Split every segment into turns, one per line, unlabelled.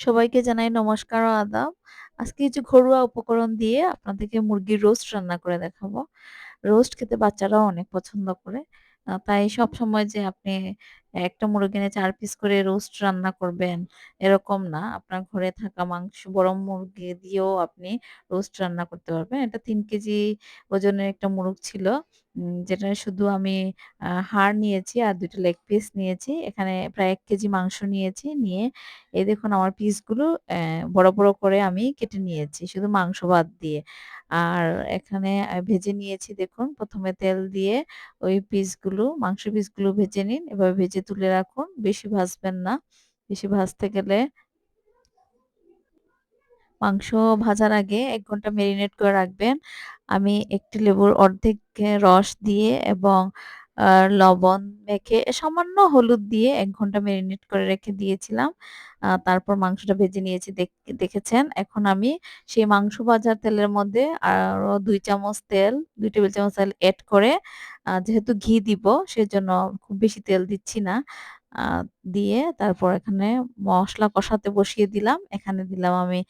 সবাইকে জানাই নমস্কার ও আদাব। আজকে কিছু ঘরোয়া উপকরণ দিয়ে আপনাদেরকে মুরগির রোস্ট রান্না করে দেখাবো। রোস্ট খেতে বাচ্চারাও অনেক পছন্দ করে। তাই সবসময় যে আপনি একটা মুরগি নিয়ে চার পিস করে রোস্ট রান্না করবেন, এরকম না। আপনার ঘরে থাকা মাংস বড় মুরগি দিয়েও আপনি রোস্ট রান্না করতে পারবেন। এটা তিন কেজি ওজনের একটা মুরগ ছিল। যেটা শুধু আমি হাড় নিয়েছি আর ২ টা লেগ পিস নিয়েছি। এখানে প্রায় এক কেজি মাংস নিয়েছি। নিয়ে এই দেখুন আমার পিসগুলো বড়, বড় করে আমি কেটে নিয়েছি শুধু মাংস বাদ দিয়ে। আর এখানে ভেজে নিয়েছি দেখুন প্রথমে তেল দিয়ে ওই পিসগুলো মাংস পিসগুলো ভেজে নিন। এভাবে ভেজে তুলে রাখুন। বেশি ভাজবেন না। বেশি ভাজতে গেলে মাংস ভাজার আগে এক ঘণ্টা মেরিনেট করে রাখবেন। আমি একটি লেবুর অর্ধেক রস দিয়ে এবং লবণ মেখে সামান্য হলুদ দিয়ে এক ঘণ্টা মেরিনেট করে রেখে দিয়েছিলাম। তারপর মাংসটা ভেজে নিয়েছি দেখ দেখেছেন। এখন আমি সেই মাংস ভাজার তেলের মধ্যে আরও দুই চামচ তেল, ২ টেবিল চামচ তেল এড করে যেহেতু ঘি দিব সেজন্য খুব বেশি তেল দিচ্ছি না। দিয়ে তারপর এখানে মশলা কষাতে বসিয়ে দিলাম। এখানে দিলাম আমি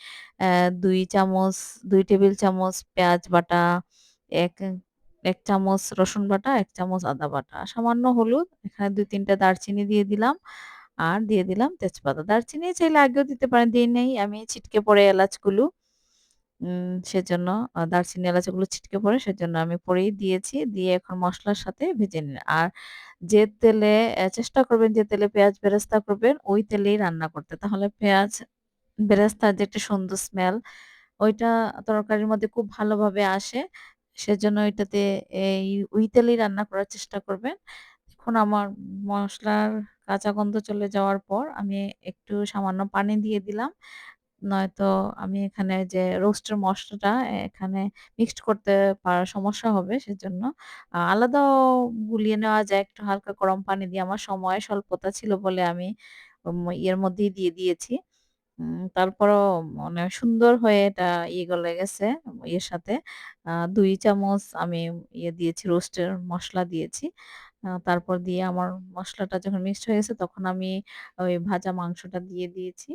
দুই চামচ দুই টেবিল চামচ পেঁয়াজ বাটা, এক এক চামচ রসুন বাটা, এক চামচ আদা বাটা, সামান্য হলুদ, এখানে ২-৩ টা দারচিনি দিয়ে দিলাম। আর দিয়ে দিলাম তেজপাতা। দারচিনি চাইলে আগেও দিতে পারেন, দেই নেই আমি ছিটকে পড়ে এলাচগুলো সেজন্য দারচিনি এলাচগুলো ছিটকে পড়ে সেজন্য আমি পরেই দিয়েছি। দিয়ে এখন মশলার সাথে ভেজে নিন। আর যে তেলে চেষ্টা করবেন যে তেলে পেঁয়াজ বেরেস্তা করবেন, ওই তেলেই রান্না করতে। তাহলে পেঁয়াজ বেরেস্তার যে একটা সুন্দর স্মেল, ওইটা তরকারির মধ্যে খুব ভালোভাবে আসে। সেজন্য ওইটাতে এই, ওই তেলেই রান্না করার চেষ্টা করবেন। এখন আমার মশলার কাঁচা গন্ধ চলে যাওয়ার পর আমি একটু সামান্য পানি দিয়ে দিলাম। নয়তো আমি এখানে যে রোস্টের মসলাটা এখানে মিক্সড করতে পারার সমস্যা হবে সেজন্য আ আলাদাও গুলিয়ে নেওয়া যায়, একটু হালকা গরম পানি দিয়ে। আমার সময় স্বল্পতা ছিল বলে আমি ইয়ের মধ্যেই দিয়ে দিয়েছি। উম, তারপরও মানে সুন্দর হয়ে এটা ইয়ে গলে গেছে, ইয়ের সাথে। ২ চামচ আমি ইয়ে দিয়েছি, রোস্টের মসলা দিয়েছি। তারপর দিয়ে আমার মশলাটা যখন মিক্সড হয়ে গেছে তখন আমি ওই ভাজা মাংসটা দিয়ে দিয়েছি।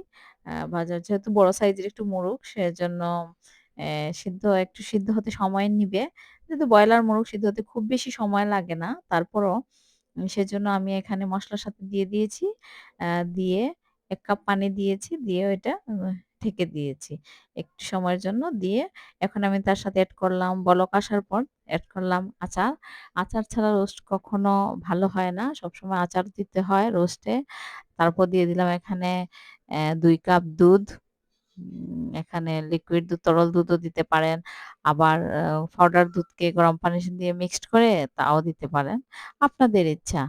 ভাজা যেহেতু বড় সাইজের একটু মোরগ সেজন্য সিদ্ধ, একটু সিদ্ধ হতে সময় নিবে। যেহেতু ব্রয়লার মোরগ সিদ্ধ হতে খুব বেশি সময় লাগে না। তারপরও সেজন্য আমি এখানে মশলার সাথে দিয়ে দিয়েছি। দিয়ে এক কাপ পানি দিয়েছি। দিয়ে ওইটা ঢেকে দিয়েছি। একটু সময়ের জন্য দিয়ে এখন আমি তার সাথে অ্যাড করলাম বলক আসার পর এড করলাম আচার। আচার ছাড়া রোস্ট কখনো ভালো হয় না। সবসময় আচার দিতে হয় রোস্টে। তারপর দিয়ে দিলাম এখানে দুই কাপ দুধ। এখানে লিকুইড দুধ, তরল দুধও দিতে পারেন। আবার পাউডার দুধকে গরম পানির দিয়ে মিক্সড করে তাও দিতে পারেন। আপনাদের ইচ্ছা।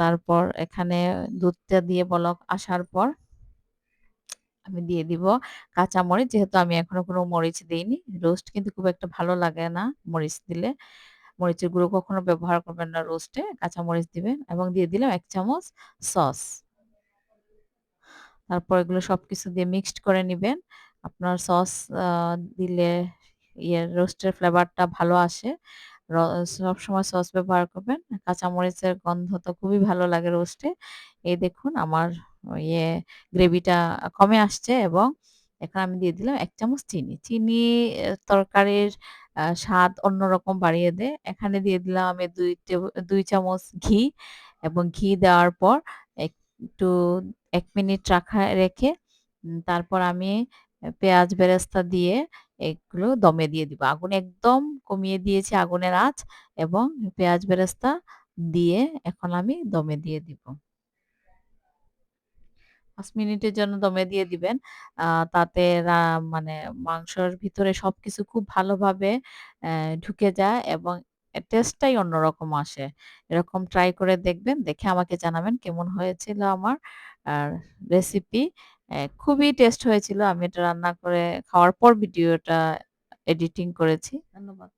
তারপর এখানে দুধটা দিয়ে বলক আসার পর আমি দিয়ে দিব কাঁচামরিচ। যেহেতু আমি এখনও কোনো মরিচ দিইনি, রোস্ট কিন্তু খুব একটা ভালো লাগে না মরিচ দিলে। মরিচের গুঁড়ো কখনো ব্যবহার করবেন না রোস্টে। কাঁচামরিচ দিবেন এবং দিয়ে দিলাম এক চামচ সস। তারপর এগুলো সবকিছু দিয়ে মিক্সড করে নিবেন। আপনার সস দিলে ইয়ে রোস্টের ফ্লেভারটা ভালো আসে। র, সবসময় সস ব্যবহার করবেন। কাঁচামরিচের গন্ধ তো খুবই ভালো লাগে রোস্টে। এই দেখুন আমার ইয়ে গ্রেভিটা কমে আসছে এবং এখন আমি দিয়ে দিলাম এক চামচ চিনি। চিনি তরকারির স্বাদ অন্যরকম বাড়িয়ে দেয়। এখানে দিয়ে দিলাম আমি ২ টেব ২ চামচ ঘি এবং ঘি দেওয়ার পর একটু, এক মিনিট রাখা, রেখে তারপর আমি পেঁয়াজ বেরেস্তা দিয়ে এগুলো দমে দিয়ে দিব। আগুন একদম কমিয়ে দিয়েছি আগুনের আঁচ এবং পেঁয়াজ বেরেস্তা দিয়ে এখন আমি দমে দিয়ে দিব। ৫ মিনিটের জন্য দমে দিয়ে দিবেন। তাতে মানে মাংসর ভিতরে সবকিছু খুব ভালোভাবে ঢুকে যায় এবং টেস্টটাই অন্যরকম আসে। এরকম ট্রাই করে দেখবেন। দেখে আমাকে জানাবেন কেমন হয়েছিল আমার রেসিপি। খুবই টেস্ট হয়েছিল। আমি এটা রান্না করে খাওয়ার পর ভিডিওটা এডিটিং করেছি। ধন্যবাদ।